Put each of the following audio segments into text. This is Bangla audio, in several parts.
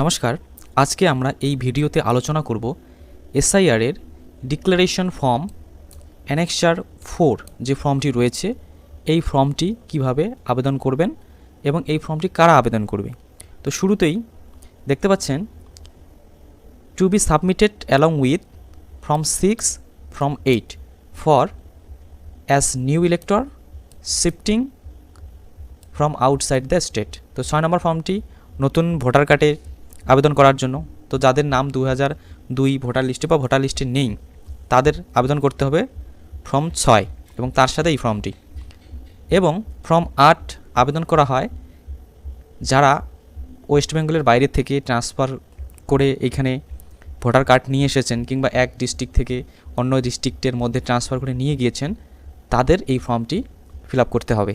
নমস্কার, আজকে আমরা এই ভিডিওতে আলোচনা করব এসআইআর এর ডিক্লারেশন ফর্ম অ্যানেক্সার ফোর যে ফর্মটি রয়েছে, এই ফর্মটি কীভাবে আবেদন করবেন এবং এই ফর্মটি কারা আবেদন করবে। তো শুরুতেই দেখতে পাচ্ছেন to be submitted along with form six form eight for as new elector shifting from outside the state তো ছয় নম্বর ফর্মটি নতুন ভোটার কার্ডে আবেদন করার জন্য। তো যাদের নাম দু হাজার দুই ভোটার লিস্টে বা ভোটার লিস্টে নেই, তাদের আবেদন করতে হবে ফর্ম ছয় এবং তার সাথে এই ফর্মটি। এবং ফর্ম আট আবেদন করা হয় যারা ওয়েস্ট বেঙ্গলের বাইরে থেকে ট্রান্সফার করে এখানে ভোটার কার্ড নিয়ে এসেছেন কিংবা এক ডিস্ট্রিক্ট থেকে অন্য ডিস্ট্রিক্টের মধ্যে ট্রান্সফার করে নিয়ে গিয়েছেন, তাদের এই ফর্মটি ফিল করতে হবে।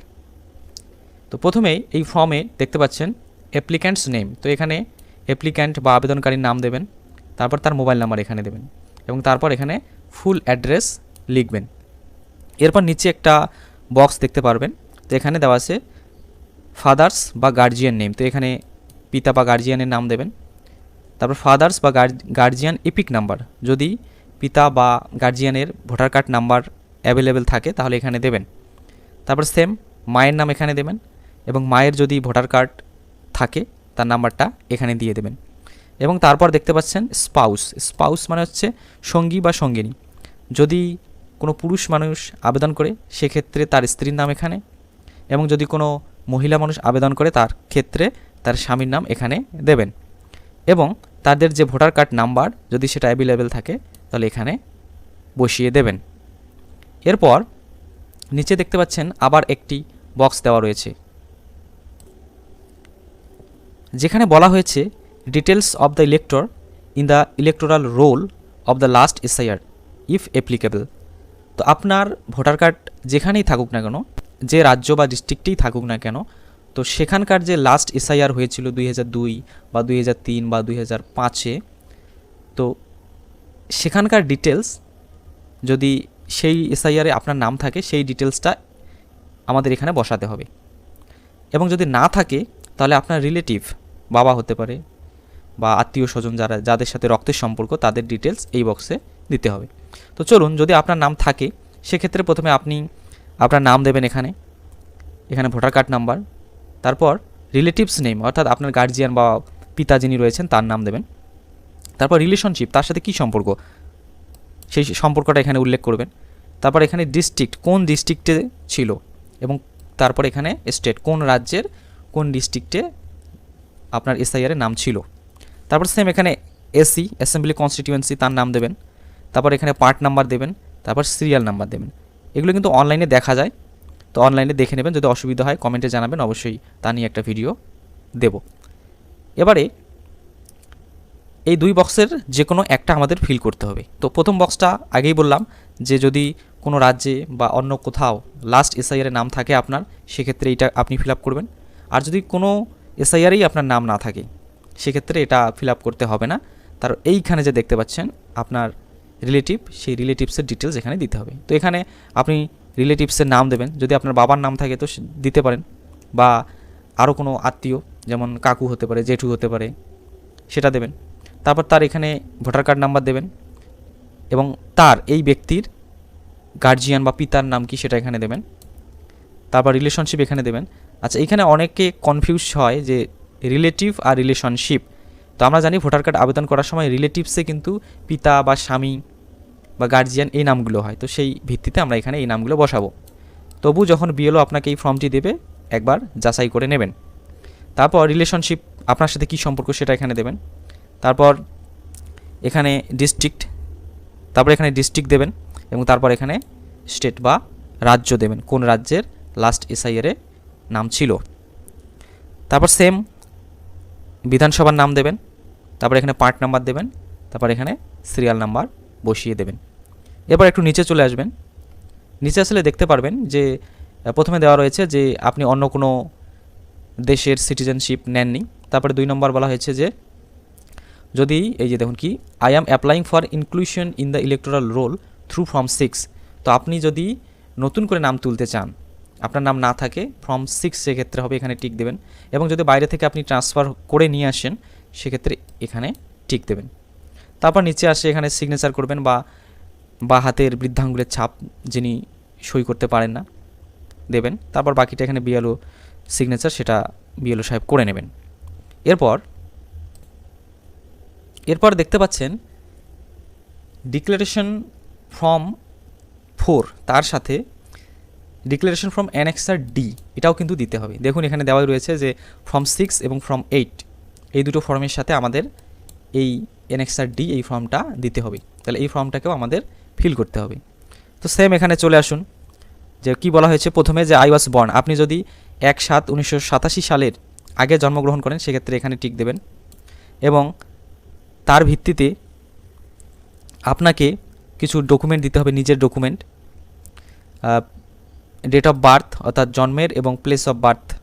তো প্রথমেই এই ফর্মে দেখতে পাচ্ছেন অ্যাপ্লিক্যান্টস নেম তো এখানে অ্যাপ্লিক্যান্ট বা আবেদনকারীর নাম দেবেন, তারপর তার মোবাইল নাম্বার এখানে দেবেন এবং তারপর এখানে ফুল অ্যাড্রেস লিখবেন। এরপর নিচে একটা বক্স দেখতে পারবেন, তো এখানে দেওয়া আছে ফাদার্স বা গার্জিয়ান নেম তো এখানে পিতা বা গার্জিয়ানের নাম দেবেন। তারপর ফাদার্স বা গার্জিয়ান এপিক নাম্বার যদি পিতা বা গার্জিয়ানের ভোটার কার্ড নাম্বার অ্যাভেলেবেল থাকে, তাহলে এখানে দেবেন। তারপর সেম মায়ের নাম এখানে দেবেন এবং মায়ের যদি ভোটার কার্ড থাকে তার নাম্বারটা এখানে দিয়ে দেবেন। এবং তারপর দেখতে পাচ্ছেন স্পাউস। স্পাউস মানে হচ্ছে সঙ্গী বা সঙ্গিনী। যদি কোনো পুরুষ মানুষ আবেদন করে, সেক্ষেত্রে তার স্ত্রীর নাম এখানে এবং যদি কোনো মহিলা মানুষ আবেদন করে, তার ক্ষেত্রে তার স্বামীর নাম এখানে দেবেন। এবং তাদের যে ভোটার কার্ড নাম্বার যদি সেটা অ্যাভেলেবেল থাকে, তাহলে এখানে বসিয়ে দেবেন। এরপর নিচে দেখতে পাচ্ছেন আবার একটি বক্স দেওয়া রয়েছে। যেখানে বলা হয়েছে details of the elector in the electoral roll of the last SIR if applicable তো আপনার ভোটার কার্ড যেখানেই থাকুক না কেন, যে রাজ্য বা ডিস্ট্রিক্টেই থাকুক না কেন, তো সেখানকার যে লাস্ট এসআইআর হয়েছিল দুই দুই বা দুই তিন বা দুই পাঁচে, তো সেখানকার ডিটেলস যদি সেই এসআইআরে আপনার নাম থাকে, সেই ডিটেলসটা আমাদের এখানে বসাতে হবে। এবং যদি না থাকে, তাহলে আপনার রিলেটিভ বাবা হতে পারে বা আত্মীয় স্বজন যারা, যাদের সাথে রক্তের সম্পর্ক, তাদের ডিটেলস এই বক্সে দিতে হবে। তো চলুন, যদি আপনার নাম থাকে, সেক্ষেত্রে প্রথমে আপনি আপনার নাম দেবেন এখানে। এখানে ভোটার কার্ড নাম্বার। তারপর রিলেটিভস নেম অর্থাৎ আপনার গার্জিয়ান বা পিতা যিনি রয়েছেন, তার নাম দেবেন। তারপর রিলেশনশিপ তার সাথে কী সম্পর্ক? সেই সম্পর্কটা এখানে উল্লেখ করবেন। তারপর এখানে ডিস্ট্রিক্ট কোন ডিস্ট্রিক্টে ছিল? এবং তারপর এখানে স্টেট কোন রাজ্যের কোন ডিস্ট্রিক্টে আপনার এসআইআরের নাম ছিল। তারপর সেম এখানে এসি অ্যাসেম্বলি কনস্টিটিউয়েন্সি তার নাম দেবেন। তারপর এখানে পার্ট নাম্বার দেবেন, তারপর সিরিয়াল নাম্বার দেবেন। এগুলো কিন্তু অনলাইনে দেখা যায়। তো অনলাইনে দেখে নেবেন, যদি অসুবিধা হয় কমেন্টে জানাবেন, অবশ্যই তা নিয়ে একটা ভিডিও দেব। এবারে এই দুই বক্সের যে কোনো একটা আমাদের ফিল করতে হবে। তো প্রথম বক্সটা আগেই বললাম যে যদি কোনো রাজ্যে বা অন্য কোথাও লাস্ট এসআইআরের নাম থাকে আপনার, সেক্ষেত্রে এটা আপনি ফিল আপ করবেন। আর যদি কোনো এসআইআরেই আপনার নাম না থাকে। সেক্ষেত্রে এটা ফিল করতে হবে না। তার এইখানে যে দেখতে পাচ্ছেন, আপনার রিলেটিভ সেই রিলেটিভসের ডিটেলস এখানে দিতে হবে। তো এখানে আপনি রিলেটিভসের নাম দেবেন। যদি আপনার বাবার নাম থাকে তো দিতে পারেন। বা আরও কোনো আত্মীয়, যেমন কাকু হতে পারে, জেঠু হতে পারে, সেটা দেবেন। তারপর তার এখানে ভোটার কার্ড নাম্বার দেবেন। এবং তার এই ব্যক্তির গার্জিয়ান বা পিতার নাম কি সেটা এখানে দেবেন। তারপর রিলেশনশিপ এখানে দেবেন। আচ্ছা এখানে অনেকে কনফিউজ হয় যে রিলেটিভ আর রিলেশনশিপ তো আমরা জানি ভোটার কার্ড আবেদন করার সময় রিলেটিভসে কিন্তু পিতা বা স্বামী বা গার্জিয়ান এই নামগুলো হয়। তো সেই ভিত্তিতে আমরা এখানে এই নামগুলো বসাবো। তবু যখন বিএলও আপনাকে এই ফর্মটি দেবে, একবার যাচাই করে নেবেন। তারপর রিলেশনশিপ আপনার সাথে কী সম্পর্ক সেটা এখানে দেবেন। তারপর এখানে ডিস্ট্রিক্ট তারপর এখানে ডিস্ট্রিক্ট দেবেন এবং তারপর এখানে স্টেট বা রাজ্য দেবেন। কোন রাজ্যের লাস্ট এসআইআরে নাম ছিল। তারপর সেম বিধানসভার নাম দেবেন, তারপর এখানে পার্ট নাম্বার দেবেন, তারপর এখানে সিরিয়াল নাম্বার বসিয়ে দেবেন। এবার একটু নিচে চলে আসবেন। নিচে আসলে দেখতে পারবেন যে প্রথমে দেওয়া রয়েছে যে, আপনি অন্য কোনো দেশের সিটিজেনশিপ নেননি। তারপরে দুই নম্বর বলা হয়েছে যে, যদি, এই যে দেখুন কি I am applying for inclusion in the electoral roll through form six তো আপনি যদি নতুন করে নাম তুলতে চান আপনার নাম না থাকে ফর্ম সিক্স সেক্ষেত্রে হবে, এখানে টিক দেবেন। এবং যদি বাইরে থেকে আপনি ট্রান্সফার করে নিয়ে আসেন, সেক্ষেত্রে এখানে টিক দেবেন। তারপর নিচে আসে, এখানে সিগনেচার করবেন বা বা হাতের বৃদ্ধাঙ্গুলের ছাপ যিনি সই করতে পারেন না, দেবেন। তারপর বাকিটা এখানে বিএলও সিগনেচার সেটা বিএলও সাহেব করে নেবেন। এরপর এরপর দেখতে পাচ্ছেন ডিক্লারেশন ফ্রম ফোর তার সাথে ডিক্লারেশন ফ্রম অ্যানেক্সার ডি এটাও কিন্তু দিতে হবে। দেখুন, এখানে দেওয়াই রয়েছে যে ফর্ম সিক্স এবং ফর্ম এইট এই দুটো ফর্মের সাথে আমাদের এই এনএক্সার ডি এই ফর্মটা দিতে হবে। তাহলে এই ফর্মটাকেও আমাদের ফিল করতে হবে। তো সেম এখানে চলে আসুন, যে কি বলা হয়েছে প্রথমে যে আই ওয়াজ বর্ন আপনি যদি এক সাত উনিশশো সালের আগে জন্মগ্রহণ করেন, সেক্ষেত্রে এখানে টিক দেবেন। এবং তার ভিত্তিতে আপনাকে কিছু ডকুমেন্ট দিতে হবে, নিজের ডকুমেন্ট ডেট অফ বার্থ অর্থাৎ জন্মের এবং প্লেস অফ বার্থ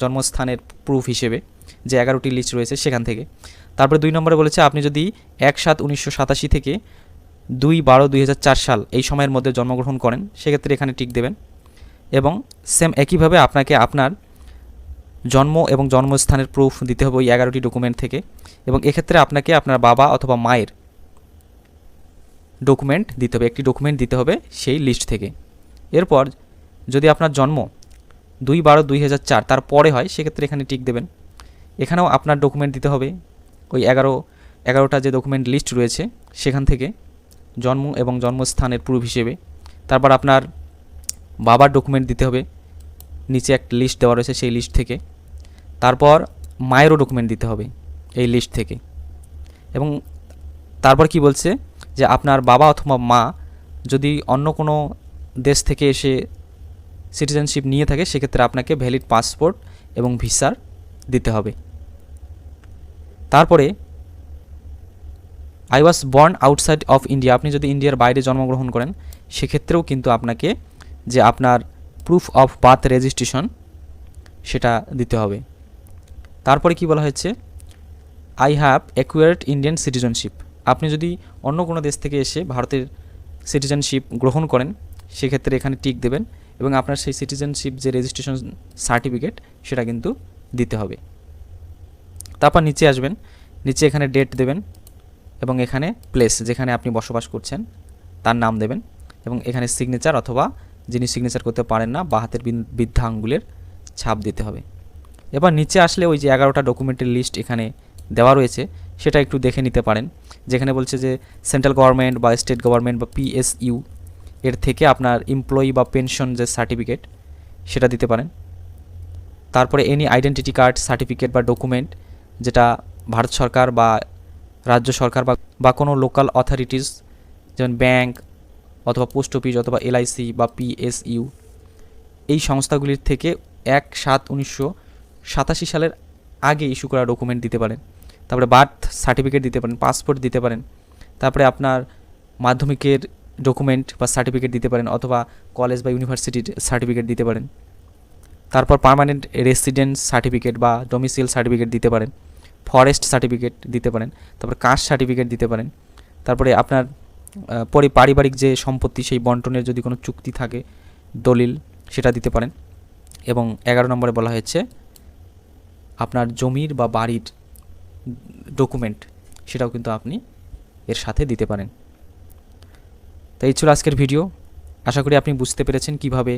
জন্মস্থানের প্রুফ হিসেবে যে এগারোটি লিস্ট রয়েছে সেখান থেকে। তারপরে দুই নম্বরে বলেছে, আপনি যদি এক সাত উনিশশো সাতাশি থেকে দুই বারো দুই হাজার সাল এই সময়ের মধ্যে জন্মগ্রহণ করেন, সেক্ষেত্রে এখানে টিক দেবেন। এবং সেম একইভাবে আপনাকে আপনার জন্ম এবং জন্মস্থানের প্রুফ দিতে হবে ওই এগারোটি ডকুমেন্ট থেকে। এবং এক্ষেত্রে আপনাকে আপনার বাবা অথবা মায়ের ডকুমেন্ট দিতে হবে, একটি ডকুমেন্ট দিতে হবে সেই লিস্ট থেকে। এরপর যদি আপনার জন্ম দুই বারো দুই হাজার চার তার পরে হয়, সেক্ষেত্রে এখানে টিক দেবেন। এখানেও আপনার ডকুমেন্ট দিতে হবে। ওই এগারো, এগারোটা যে ডকুমেন্ট লিস্ট রয়েছে, সেখান থেকে জন্ম এবং জন্মস্থানের প্রুফ হিসেবে। তারপর আপনার বাবার ডকুমেন্ট দিতে হবে। নিচে একটা লিস্ট দেওয়া রয়েছে সেই লিস্ট থেকে। তারপর মায়েরও ডকুমেন্ট দিতে হবে এই লিস্ট থেকে। এবং তারপর কি বলছে? যে আপনার বাবা অথবা মা যদি অন্য কোনো দেশ থেকে এসে সিটিজেনশিপ নিয়ে থাকে, সেক্ষেত্রে আপনাকে ভ্যালিড পাসপোর্ট এবং ভিসার দিতে হবে। তারপরে I was born outside of India আপনি যদি ইন্ডিয়ার বাইরে জন্মগ্রহণ করেন, সেক্ষেত্রেও কিন্তু আপনাকে যে আপনার প্রুফ অফ বার্থ রেজিস্ট্রেশন সেটা দিতে হবে। তারপরে কি বলা হয়েছে? I have acquired Indian citizenship আপনি যদি অন্য কোনো দেশ থেকে এসে ভারতের সিটিজেনশিপ গ্রহণ করেন, সেক্ষেত্রে এখানে টিক দেবেন। এবং আপনার সেই সিটিজেনশিপ যে রেজিস্ট্রেশন সার্টিফিকেট সেটা কিন্তু দিতে হবে। তারপর নিচে আসবেন, নিচে এখানে ডেট দেবেন এবং এখানে প্লেস যেখানে আপনি বসবাস করছেন, তার নাম দেবেন এবং এখানে সিগনেচার অথবা যিনি সিগনেচার করতে পারেন না, বা হাতের বৃদ্ধা আঙ্গুলের ছাপ দিতে হবে। এবার নিচে আসলে ওই যে এগারোটা ডকুমেন্টের লিস্ট এখানে দেওয়া রয়েছে, সেটা একটু দেখে নিতে পারেন। যেখানে বলছে যে সেন্ট্রাল গভর্নমেন্ট বা স্টেট গভর্নমেন্ট বা পিএসইউ এর থেকে আপনার এমপ্লয়ি বা পেনশন যে সার্টিফিকেট সেটা দিতে পারেন। তারপরে এনি আইডেন্টিটি কার্ড সার্টিফিকেট বা ডকুমেন্ট যেটা ভারত সরকার বা রাজ্য সরকার বা বা কোনো লোকাল অথরিটিস যেমন ব্যাংক অথবা পোস্ট অফিস অথবা এলআইসি বা পিএসইউ এই সংস্থাগুলির থেকে এক সাত উনিশশো সাতাশি সালের আগে ইস্যু করা ডকুমেন্ট দিতে পারেন। তারপরে বার্থ সার্টিফিকেট দিতে পারেন পাসপোর্ট দিতে পারেন। তারপরে আপনার মাধ্যমিকের ডকুমেন্ট বা সার্টিফিকেট দিতে পারেন অথবা কলেজ বা ইউনিভার্সিটির সার্টিফিকেট দিতে পারেন। তারপর পার্মানেন্ট রেসিডেন্ট সার্টিফিকেট বা ডোমিসিল সার্টিফিকেট দিতে পারেন। ফরেস্ট সার্টিফিকেট দিতে পারেন। তারপর কাস্ট সার্টিফিকেট দিতে পারেন। তারপরে আপনার পরি পারিবারিক যে সম্পত্তি সেই বন্টনের যদি কোনো চুক্তি থাকে, দলিল সেটা দিতে পারেন। এবং এগারো নম্বরে বলা হয়েছে, আপনার জমির বা বাড়ির ডকুমেন্ট সেটাও কিন্তু আপনি এর সাথে দিতে পারেন। তো এই ছিল আজকের ভিডিও। আশা করি আপনি বুঝতে পেরেছেন কীভাবে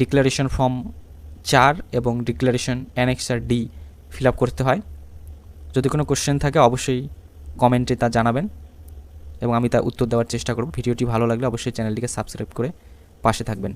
ডিক্লারেশন ফর্ম চার এবং declaration annexure D fill up করতে হয়। যদি কোনো কোশ্চেন থাকে, অবশ্যই কমেন্টে তা জানাবেন এবং আমি তার উত্তর দেওয়ার চেষ্টা করব। ভিডিওটি ভালো লাগলে অবশ্যই চ্যানেলটিকে সাবস্ক্রাইব করে পাশে থাকবেন।